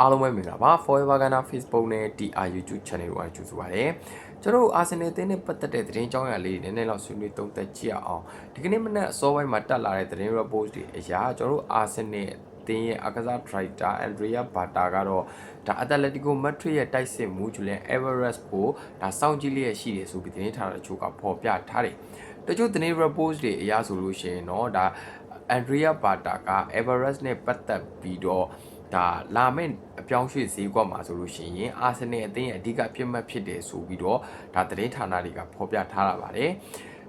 အားလုံးပဲမင်္ဂလာပါ Forever Ghana Facebook နဲ့ TR YouTube Channel တို့အားကြိုဆိုပါရစေကျွန်တော်အာဆင်နယ်အသင်းနဲ့ပတ်သက်တဲ့သတင်းကြောင်းအရာလေးတွေနည်းနည်းလောက်ဆွေးနွေးသုံးသပ်ကြည့်အောင်ဒီကနေ့မနက်အစောပိုင်းမှာတက်လာတဲ့သတင်း report တွေအရာကျွန်တော်အာဆင်နယ်အသင်းရဲ့အကစား director Andrea Bata ကတော့ဒါ Atletico Madrid ရဲ့တိုက်စစ်မှု Julian Alvarez ကိုဒါစောင့်ကြည့်လျက်ရှိတယ်ဆိုပြီးသတင်းထားတဲ့ချို့ကဖော်ပြထားတယ်တချို့သတင်း report တွေအရာဆိုလို့ရှိရင်တော့ဒါ Andrea Bata က Everest နဲ့ပတ်သက်ပြီးတော့ ဒါလာမယ့်အပြောင်းရွှေ့ဈေးကွက်မှာဆိုလို့ရှိရင်အာဆင်နယ်အသင်းရဲ့အဓိကပြစ်မှတ်ဖြစ်တယ်ဆိုပြီးတော့ဒါသတင်းဌာနတွေကဖော်ပြထားတာပါတယ်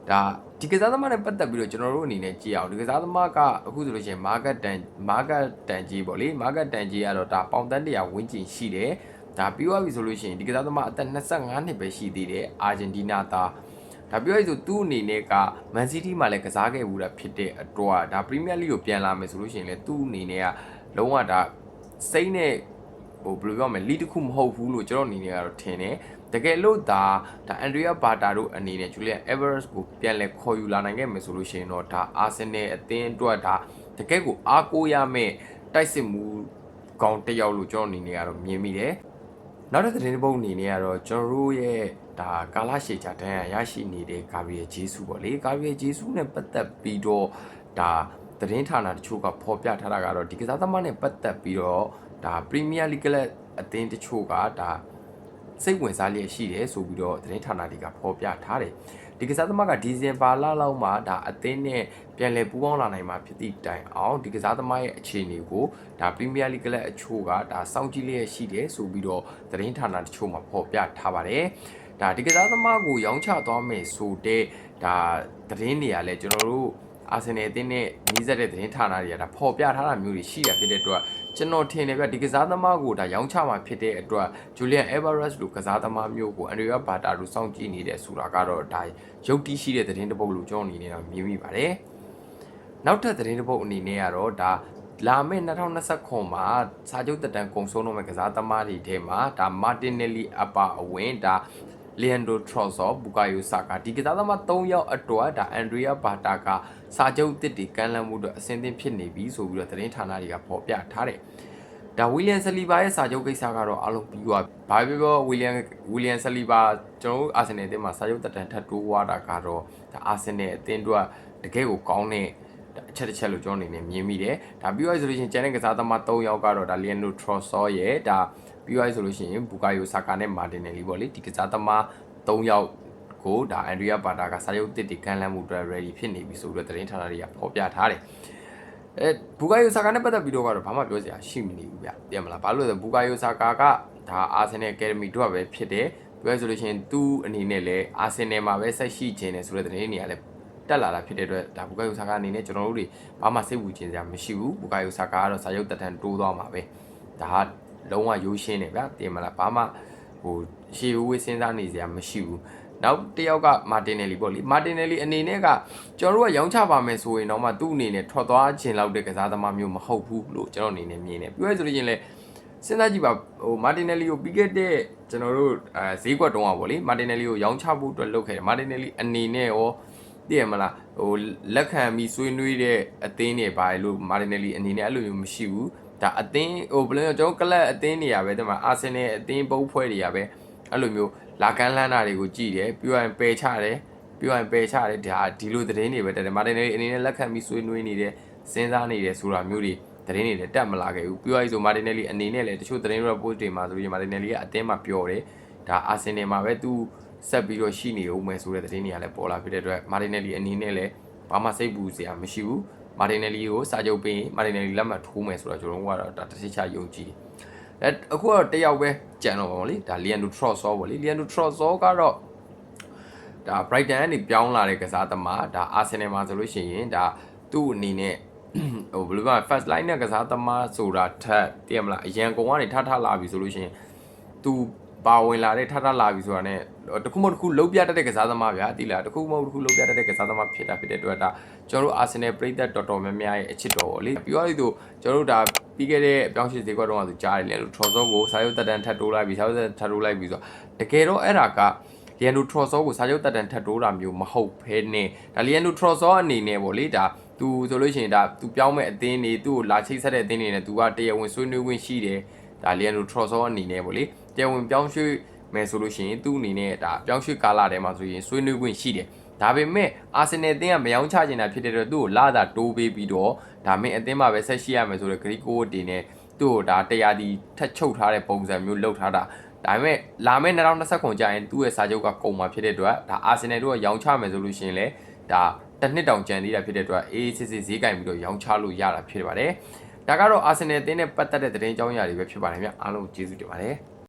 ဒါဒီကစားသမားနဲ့ပတ်သက်ပြီးတော့ကျွန်တော်တို့အနေနဲ့ကြည့်အောင်ဒီကစားသမားကအခုဆိုလို့ရှိရင် market တန် market တန်ကြီးပေါ့လေ market တန်ကြီးကတော့ဒါပေါင်တန်း100ဝန်းကျင်ရှိတယ်ဒါပြီးသွားပြီဆိုလို့ရှိရင်ဒီကစားသမားအသက်25နှစ်ပဲရှိသေးတယ်အာဂျင်တီးနားသားဒါပြောရည်ဆိုသူ့အနေနဲ့ကမန်စီးတီးမှာလည်းကစားခဲ့ဘူးတာဖြစ်တဲ့အတွက်ဒါပရီးမီးယားလိကိုပြန်လာမယ်ဆိုလို့ရှိရင်လည်းသူ့အနေနဲ့ကလုံးဝဒါ စိတ်နဲ့ဟိုဘယ်လိုပြောမလဲလီတစ်ခုမဟုတ်ဘူးလို့ကျွန်တော်အနေနဲ့ကတော့ထင်တယ်တကယ်လို့ဒါဒါအန်ဒရီယာဘာတာတို့အနေနဲ့ဂျူလီယန်အေဗာရက်စ်ကိုပြန်လဲခေါ်ယူလာနိုင်ခဲ့မယ်ဆိုလို့ရှိရင်တော့ဒါအာဆင်နယ်အသင်းအတွက်ဒါတကယ်ကိုအားကိုးရမယ့်တိုက်စစ်မှုကောင်းတစ်ယောက်လို့ကျွန်တော်အနေနဲ့ကတော့မြင်မိတယ်နောက်တစ်သတင်းတစ်ပုဒ်အနေနဲ့ကတော့ကျွန်တော်တို့ရဲ့ဒါကာလာရှေချာတန်းရရှိနေတဲ့ဂါဘရီယယ်ဂျေဆူပေါ့လေဂါဘရီယယ်ဂျေဆူနဲ့ပတ်သက်ပြီးတော့ဒါ သတင်းဌာနတချို့ကဖော်ပြထားတာကတော့ဒီကစားသမားနဲ့ပတ်သက်ပြီးတော့ဒါပရီးမီးယားလိဂ်ကလပ်အသင်းတချို့ကဒါစိတ်ဝင်စားလျက်ရှိတယ်ဆိုပြီးတော့သတင်းဌာနတွေကဖော်ပြထားတယ်ဒီကစားသမားကဒီဇင်ဘာလလောက်မှာဒါအသင်းနဲ့ပြန်လည်ပူးပေါင်းလာနိုင်မှာဖြစ်သည့်တိုင်အောင်ဒီကစားသမားရဲ့အခြေအနေကိုဒါပရီးမီးယားလိဂ်ကလပ်အချို့ကဒါစောင့်ကြည့်လျက်ရှိတယ်ဆိုပြီးတော့သတင်းဌာနတချို့မှာဖော်ပြထားပါတယ်ဒါဒီကစားသမားကိုရောင်းချသွားမယ်ဆိုတဲ့ဒါသတင်းတွေကလည်းကျွန်တော်တို့ အာဆင်နယ်အသင်းနဲ့ညီးစက်တဲ့သတင်းဌာနတွေကဒါဖော်ပြထားတာမျိုးတွေရှိတာဖြစ်တဲ့အတွက်ကျွန်တော်ထင်တယ်ဗျဒီကစားသမားကိုဒါရောင်းချမှာဖြစ်တဲ့အတွက်ဂျူလီယန်အေဗာရက်စ်လိုကစားသမားမျိုးကိုအန်ဒရီယာဘာတာလိုစောင့်ကြည့်နေတဲ့ဆိုတာကတော့ဒါရုပ်တီးရှိတဲ့သတင်းတစ်ပုဒ်လို့ကျွန်တော်အနေနဲ့တော့မြင်မိပါတယ်နောက်ထပ်သတင်းတစ်ပုဒ်အနေနဲ့ကတော့ဒါလာမယ့်2029မှာစာချုပ်တက်တန်းကုံဆုံးတော့မယ့်ကစားသမားတွေထဲမှာဒါမာတင်နယ်လီအပါအဝင်ဒါ လီယန်ဒိုထရော့ဆောဘူကာယိုဆာကာဒီကစားသမား3ယောက်အတွက်ဒါအန်ဒရီယာဘာတာကစာချုပ်တစ်တီကန်လန်းမှုအတွက်အဆင်သင့်ဖြစ်နေပြီဆိုပြီးတော့သတင်းဌာနတွေကဖော်ပြထားတယ်။ဒါဝီလျံဆလီဘာရဲ့စာချုပ်ကိစ္စကတော့အလုံးပြီးသွားပြီ။ဘာပြောပြောဝီလျံဝီလျံဆလီဘာကျွန်တော်တို့အာဆင်နယ်အသင်းမှာစာချုပ်တက်တန်ထပ်တိုးသွားတာကတော့ဒါအာဆင်နယ်အသင်းတို့ကတကယ်ကိုကောင်းတဲ့ အချက်တစ်ချက်လို့ကျွန်တော်အနေနဲ့မြင်မိတယ်။ဒါပြီးသွားဆိုလို့ရှိရင်ကျန်တဲ့ကစားသမား3ယောက်ကတော့ဒါလီယန်ဒိုထရော့ဆောရဲ့ဒါပြီးသွားဆိုလို့ရှိရင်ဘူကာယိုဆာကာနဲ့မာတင်နယ်လီပေါ့လေဒီကစားသမား3ယောက်ကိုဒါအန်ဒရီယာဘာတာကစာရုပ်တစ်တီကန်လန်းမှုအတွက် ready ဖြစ်နေပြီဆိုပြီးတော့သတင်းဌာနတွေကဖော်ပြထားတယ်။အဲဘူကာယိုဆာကာနဲ့ပတ်သက်ပြီးတော့ကတော့ဘာမှပြောစရာရှိမနေဘူးဗျ။ပြန်မလား။ဘာလို့လဲဆိုဘူကာယိုဆာကာကဒါအာဆင်နယ်အကယ်ဒမီတို့ပဲဖြစ်တယ်။ပြောရဆိုလို့ရှိရင်သူ့အနေနဲ့လည်းအာဆင်နယ်မှာပဲဆက်ရှိခြင်းတယ်ဆိုတဲ့သတင်းတွေကလည်း တက်လာတာဖြစ်တဲ့အတွက်ဒါဘူကာယိုဆာကာအနေနဲ့ကျွန်တော်တို့တွေဘာမှစိတ်ဝူခြင်းစရာမရှိဘူး။ဘူကာယိုဆာကာကတော့စာရုပ်တက်တန်တိုးသွားမှာပဲ။ဒါကလုံးဝရိုးရှင်းတယ်ဗျ။ပြင်မလား။ဘာမှဟိုရှေးဝေးစဉ်းစားနေစရာမရှိဘူး။နောက်တစ်ယောက်ကမာတင်နယ်လီပေါ့လေမာတင်နယ်လီအနေနဲ့ကကျွန်တော်တို့ကရောင်းချပါမယ်ဆိုရင်တော့မှသူ့အနေနဲ့ထွက်သွားခြင်းလောက်တဲ့ကစားသမားမျိုးမဟုတ်ဘူးလို့ကျွန်တော်အနေနဲ့မြင်တယ်ပြောရဆိုလို့ချင်းလဲစဉ်းစားကြည့်ပါဟိုမာတင်နယ်လီကိုပြီးခဲ့တဲ့ကျွန်တော်တို့အဲဈေးကွက်တုံးอ่ะဗောလေမာတင်နယ်လီကိုရောင်းချဖို့အတွက်လုပ်ခဲ့တယ်မာတင်နယ်လီအနေနဲ့ရော သိရမလားဟိုလက်ခံပြီးဆွေးနွေးတဲ့အသင်းတွေပါလို့မာတင်နယ်လီအနေနဲ့အဲ့လိုမျိုးမရှိဘူးဒါအသင်းဟိုဘယ်လိုကျွန်တော်ကလပ်အသင်းတွေရပဲဒီမှာအာဆင်နယ်အသင်းပုံဖွဲ့တွေရပဲအဲ့လိုမျိုးလာကန်းလန်းတာတွေကိုကြည့်တယ်ပြီးရင်ပယ်ချတယ်ပြီးရင်ပယ်ချတယ်ဒါဒီလိုသတင်းတွေပဲတက်တယ်မာတင်နယ်အနေနဲ့လက်ခံပြီးဆွေးနွေးနေတယ်စဉ်းစားနေတယ်ဆိုတာမျိုးတွေသတင်းတွေလည်းတက်မလာခဲ့ဘူးပြီးရင်ဆိုမာတင်နယ်လီအနေနဲ့လည်းတချို့သတင်း report တွေမှာဆိုရင်မာတင်နယ်လီကအတင်းမှာပြောတယ်ဒါအာဆင်နယ်မှာပဲသူ ဆက်ပြီးတော့ရှိနေဦးမယ်ဆိုတဲ့သတင်းတွေကလည်းပေါ်လာဖြစ်တဲ့အတွက်မာတင်နယ်လီအနေနဲ့လည်းဘာမှစိတ်ပူစရာမရှိဘူးမာတင်နယ်လီကိုစာချုပ်ပေးမာတင်နယ်လီလက်မှတ်ထိုးမယ်ဆိုတော့ကျွန်တော်တို့ကတော့ဒါတစ်ချက်ချယုံကြည်တယ်အဲအခုတော့တယောက်ပဲကြံတော့ပါဗောလေဒါလီယန်ဒိုထရော့ဆောဗောလေလီယန်ဒိုထရော့ဆောကတော့ဒါ Brighton ကနေပြောင်းလာတဲ့ကစားသမားဒါ Arsenal မှာဆိုလို့ရှိရင်ဒါသူ့အနေနဲ့ဟိုဘယ်လိုမှ first line နဲ့ကစားသမားဆိုတာထက်တည်မလားအရန်ကုန်ကနေထထလာပြီဆိုလို့ရှိရင်သူ ပါဝင်လာတဲ့ထထလာပြီဆိုတာ ਨੇ တခုမတခုလုံးပြတတ်တဲ့ကစားသမားဗျာတိလားတခုမဟုတ်တခုလုံးပြတတ်တဲ့ကစားသမားဖြစ်တာဖြစ်တဲ့အတွက်ဒါကျွန်တော်တို့ Arsenal ပရိသတ်တော်တော်များများရဲ့အချစ်တော်ပေါ့လေပြောရသည်ဆိုကျွန်တော်တို့ဒါပြီးခဲ့တဲ့အပြောင်းရွှေ့ဈေးကွက်တော့ဆိုကြားတယ်လေလို့ Trozo ကိုစာရုပ်တက်တန်ထပ်တိုးလိုက်ပြီးစာရုပ်တက်ထပ်တိုးလိုက်ပြီးဆိုတော့တကယ်တော့အဲ့ဒါကလီယန်ဒိုထရော့ဆောကိုစာချုပ်တက်တန်ထပ်တိုးတာမျိုးမဟုတ်ဘဲနဲ့ဒါလီယန်ဒိုထရော့ဆောအနေနဲ့ပေါ့လေဒါသူဆိုလို့ရှိရင်ဒါသူပြောင်းမဲ့အသင်းတွေသူ့ကိုလာချိတ်ဆက်တဲ့အသင်းတွေနဲ့သူကတရားဝင်ဆွေးနွေးခွင့်ရှိတယ် ဒါလီယန်ဒိုထရော်ဆောအနေနဲ့ပေါ့လေတရားဝင်ပြောင်းရွှေ့မယ်ဆိုလို့ရှိရင်သူ့အနေနဲ့ဒါပြောင်းရွှေ့ကာလထဲမှာဆိုရင်ဆွေးနွေးခွင့်ရှိတယ်ဒါပေမဲ့အာဆင်နယ်အသင်းကမယောင်းချချင်တာဖြစ်တဲ့အတွက်သူ့ကိုလာတာတိုးပေးပြီးတော့ဒါမင်းအသင်းမှာပဲဆက်ရှိရမယ်ဆိုတဲ့ဂရီကိုတင်နေသူ့ကိုဒါတရားဒီထက်ချုပ်ထားတဲ့ပုံစံမျိုးလုပ်ထားတာဒါပေမဲ့လာမယ့်2029ကျရင်သူ့ရဲ့စာချုပ်ကကုန်မှာဖြစ်တဲ့အတွက်ဒါအာဆင်နယ်တို့ကရောင်းချမယ်ဆိုလို့ရှိရင်လည်းဒါတစ်နှစ်တောင်ကြံသေးတာဖြစ်တဲ့အတွက်အေးစစ်စစ်ဈေးကင်ပြီးတော့ရောင်းချလို့ရတာဖြစ်ပါတယ် ဒါကတော့အာဆင်နယ်အသင်းနဲ့ပတ်သက်တဲ့သတင်းအကြောင်းအရာတွေပဲဖြစ်ပါတယ်ဗျအားလုံးကျေးဇူးတင်ပါတယ်